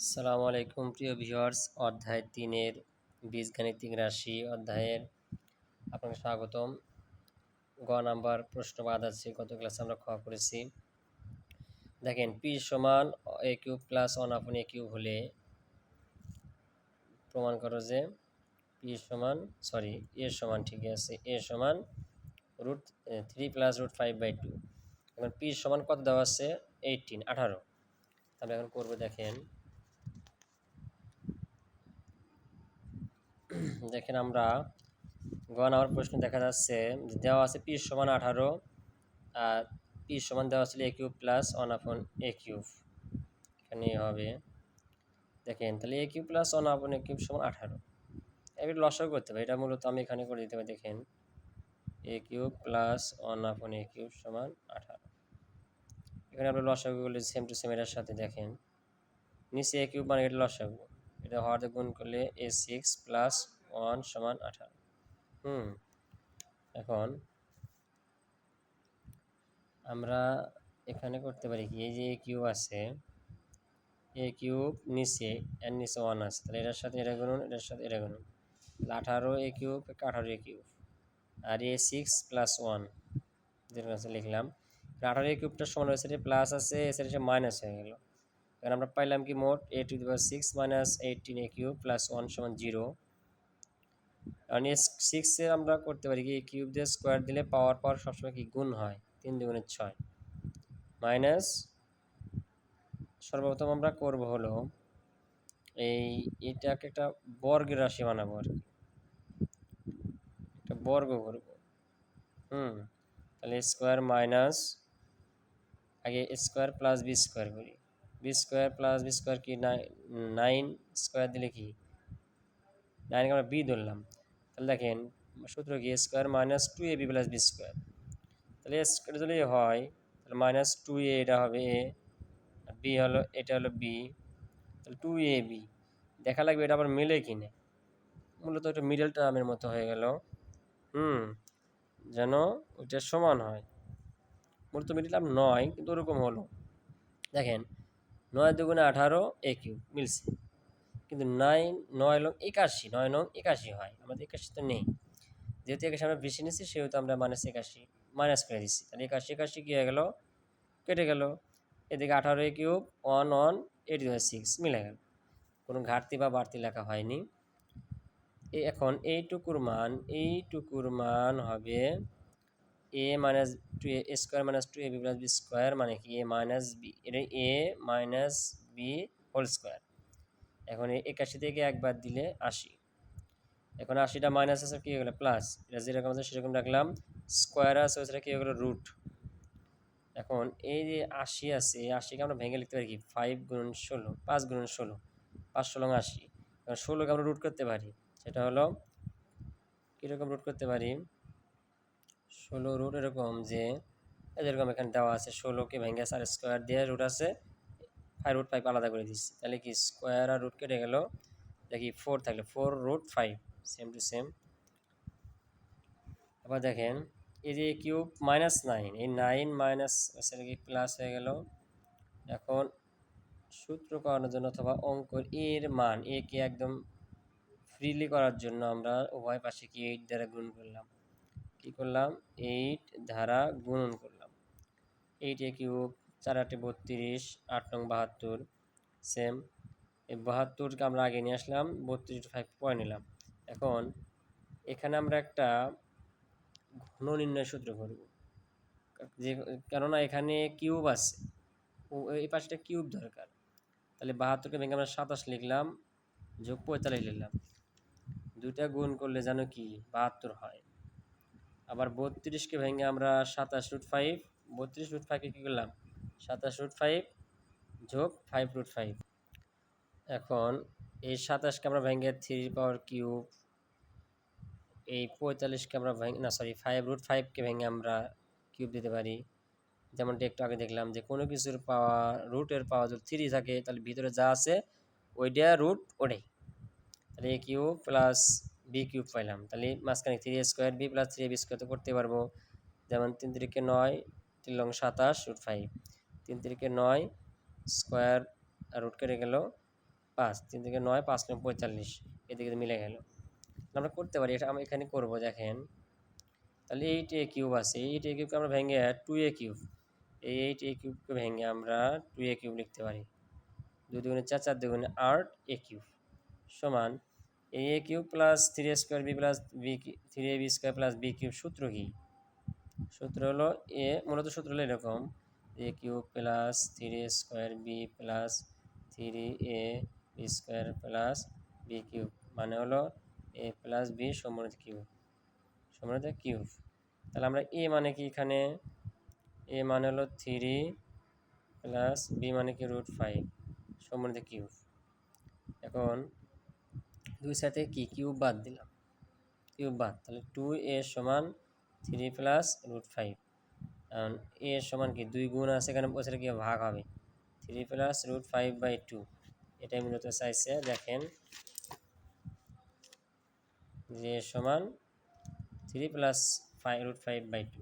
আসসালামু আলাইকুম, প্রিয় ভিউয়ার্স। অধ্যায় তিনের বীজগাণিতিক রাশি অধ্যায়ের আপনাকে স্বাগতম। গ নাম্বার প্রশ্নবাদ আছে, গত ক্লাসে আমরা খ করেছি দেখেন, পি সমান এ কিউব প্লাস ওয়ান আপন এ কিউব হলে প্রমাণ করো যে পি সমান, সরি, এ সমান ঠিকই আছে। এ সমান root three plus root five by two. এখন পি সমান কত দেওয়া আছে? এইটিন, আঠারো। তাহলে এখন করব দেখেন। দেখেন আমরা গন আমার প্রশ্ন দেখা যাচ্ছে দেওয়া আছে পি সমান আঠারো, আর পি সমান দেওয়া ছিল এ কিউব প্লাস ওয়ান আপন এ কিউব। এখানে হবে। দেখেন, তাহলে এ কিউব প্লাস ওয়ান আপন এ কিউব সমান আঠারো। এবার লসাও করতে পারি এটা মূলত আমি এখানে করে দিতে পারি। দেখেন, এ কিউব প্লাস ওয়ান আপন এ কিউব সমান আঠারো। এখানে আমরা লসাগু করলে সেম টু সেম এটার সাথে দেখেন, নিচে এ কিউব মানে এটা লসাগু। এটা হওয়াতে গুণ করলে এ সিক্স প্লাস ওয়ান সমান আঠারো। হুম, এখন আমরা এখানে করতে পারি কি? এই যে এ কিউব আছে এ কিউব নিচে এর নিচে ওয়ান আছে। তাহলে এটার সাথে এটা গুনুন, এটার সাথে এটা তাহলে আঠারো এ কিউব আঠারো এ কিউব আর এ সিক্স প্লাস ওয়ান আছে লিখলাম। আঠারো এ কিউবটার সমান হয়েছে প্লাস আছে এসে মাইনাস হয়ে গেল। এখানে আমরা পাইলাম কি মোট A to the power six minus eighteen A cube plus one সমান জিরো কারণ এ সিক্সে আমরা করতে পারি কি কিউব দিয়ে স্কোয়ার দিলে পাওয়ার পাওয়ার সবসময় কি গুণ হয়? তিন দুগুণের ছয়। মাইনাস সর্বপ্রথম আমরা করব হলো এই এটাকে একটা বর্গের রাশি বানাবো আর কি। একটা বর্গ করব। হুম, তাহলে স্কোয়ার মাইনাস আগে স্কোয়ার প্লাস বি স্কোয়ার করি। B square plus B square কি নাইন স্কোয়ার দিলে কি? নাইনকে আমরা বি ধরলাম। তাহলে দেখেন, সূত্র কি? Square minus two A B plus B square তাহলে স্কোয়ার যদি হয়, তাহলে মাইনাস টু এ এটা হবে এ আর বি হলো, এটা হলো বি তাহলে টু এ বি দেখা লাগবে এটা আবার মিলে কিনে। মূলত একটা মিডল টার্মের মতো হয়ে গেল। হুম, যেন ওইটা সমান হয়। মূলত মিডল টার্ম নয়, কিন্তু ওরকম হলো। দেখেন নয় দুগুণে আঠারো, এ কিউ মিলছে। কিন্তু নাইন, নয় লং একাশি, নয় নং একাশি হয়। আমাদের একাশি তো নেই। যেহেতু একাশি আমরা বেশি নিচ্ছি সেহেতু আমরা মাইনাস একাশি মাইনাস করে দিচ্ছি তাহলে একাশি একাশি কী হয়ে গেল? কেটে গেল। এদিকে আঠারো, A cube one one eight six মিলে গেল। কোনো ঘাটতি বা বাড়তি লেখা হয়নি। এখন এইটুকুর মান এইটুকুর মান হবে A minus two A square minus two A B plus B square মানে কি? এ মাইনাস বি এটা A minus B whole square এখন একাশি থেকে একবার দিলে আশি। এখন আশিটা মাইনাস আছে, কী হয়ে গেলো? প্লাস এটা যেরকম আছে, সেরকম রাখলাম। স্কোয়ার আছে সেটা কী হয়ে গেলো? রুট এখন এই যে আশি আছে, এই আশিকে আমরা ভেঙে লিখতে পারি কি? ফাইভ গুণ ষোলো, পাঁচ গুণ ষোলো, পাঁচ ষোলো আশি। এবার ষোলোকে আমরা রুট করতে পারি। সেটা হলো, কীরকম রুট করতে পারি? ষোলো রুট এরকম যে এরকম এখানে দেওয়া আছে ষোলোকে ভেঙে আর স্কোয়ার দিয়ে রুট আছে ফাইভ রুট ফাইভ আলাদা করে দিচ্ছি। তাহলে কি স্কোয়ার আর রুট কেটে গেল? দেখি ফোর থাকলে four root five same to same আবার দেখেন, এই যে কিউব মাইনাস নাইন এই নাইন মাইনাস সেটা কি প্লাস হয়ে গেল। এখন সূত্র করানোর জন্য অথবা অঙ্ক এর মান একে একদম ফ্রিলি করার জন্য আমরা উভয় পাশে কি এইট দ্বারা গুণ করলাম? কি করলাম? এইট ধারা গুণন করলাম। এইট এ কিউব, চার আটে বত্রিশ, আট নং বাহাত্তর সেম এই বাহাত্তরকে আমরা আগে নিয়ে আসলাম, বত্রিশ ফাইভ পয়েন্ট নিলাম। এখন এখানে আমরা একটা ঘন নির্ণয় সূত্র করব যে, কেননা এখানে কিউব আছে। এই পাশটা কিউব দরকার। তাহলে বাহাত্তরকে ভেঙে আমরা সাতাশ লিখলাম, যোগ পঁয়তাল্লিশ লিখলাম। দুইটা গুণ করলে যেন কি? বাহাত্তর হয়। আবার বত্রিশকে ভেঙে আমরা সাতাশ রুট ফাইভ বত্রিশ রুট ফাইভকে কী করলাম? সাতাশ রুট ফাইভ যোগ ফাইভ রুট ফাইভ এখন এই সাতাশকে আমরা ভেঙে থ্রি পাওয়ার কিউব এই পঁয়তাল্লিশকে আমরা ভেঙে, না সরি ফাইভ রুট ফাইভকে ভেঙে আমরা কিউব দিতে পারি। যেমনটি একটু আগে দেখলাম যে কোনো কিছুর পাওয়া রুটের পাওয়া যদি থ্রি থাকে, তাহলে ভিতরে যা আছে, ওইটা রুট ওটাই। তাহলে কিউব প্লাস বি কিউব পাইলাম। তাহলে মাঝখানে three square B plus three B square তো করতে পারব। যেমন তিন তিরিকে নয় তিন লং সাতাশ রুট ফাইভ তিন তিরিকে নয় স্কোয়ার রুট কেটে গেল পাঁচ। তিন থেকে নয়, পাঁচ নয় পঁয়তাল্লিশ। এদিকে মিলে গেল। আমরা করতে পারি, এটা আমরা এখানে করব, দেখেন। তাহলে এইট এ কিউব আছে। এইট এ কিউবকে আমরা ভেঙে টু এ কিউব এই এইট এ কিউবকে ভেঙে আমরা টু এ কিউব লিখতে পারি। দুই দুগুণে চার চার দুগুণে আট এ কিউব সমান A A cube plus three square B plus B three A B square plus B cube সূত্র কি? সূত্র হলো এ মূলত সূত্র হলো এরকম। A cube plus three square B plus three A B square plus B cube মানে হলো এ প্লাস বি সমৃদ্ধ কিউব সমৃদ্ধ কিউব তাহলে আমরা এ মানে কি এখানে? এ মানে হলো থ্রি প্লাস বি মানে কি রুট ফাইভ সমৃদ্ধ কিউব এখন দুই সাথে কি কিউব বাদ দিলাম? কিউব বাদ, তাহলে টু এ সমান থ্রি প্লাস রুট ফাইভ কারণ এ সমান কি, দুই গুণ আছে এখানে বসে কি ভাগ হবে। Three plus root five by two এটাই মূলত চাইছে, দেখেন। যে সমান three plus five root five by two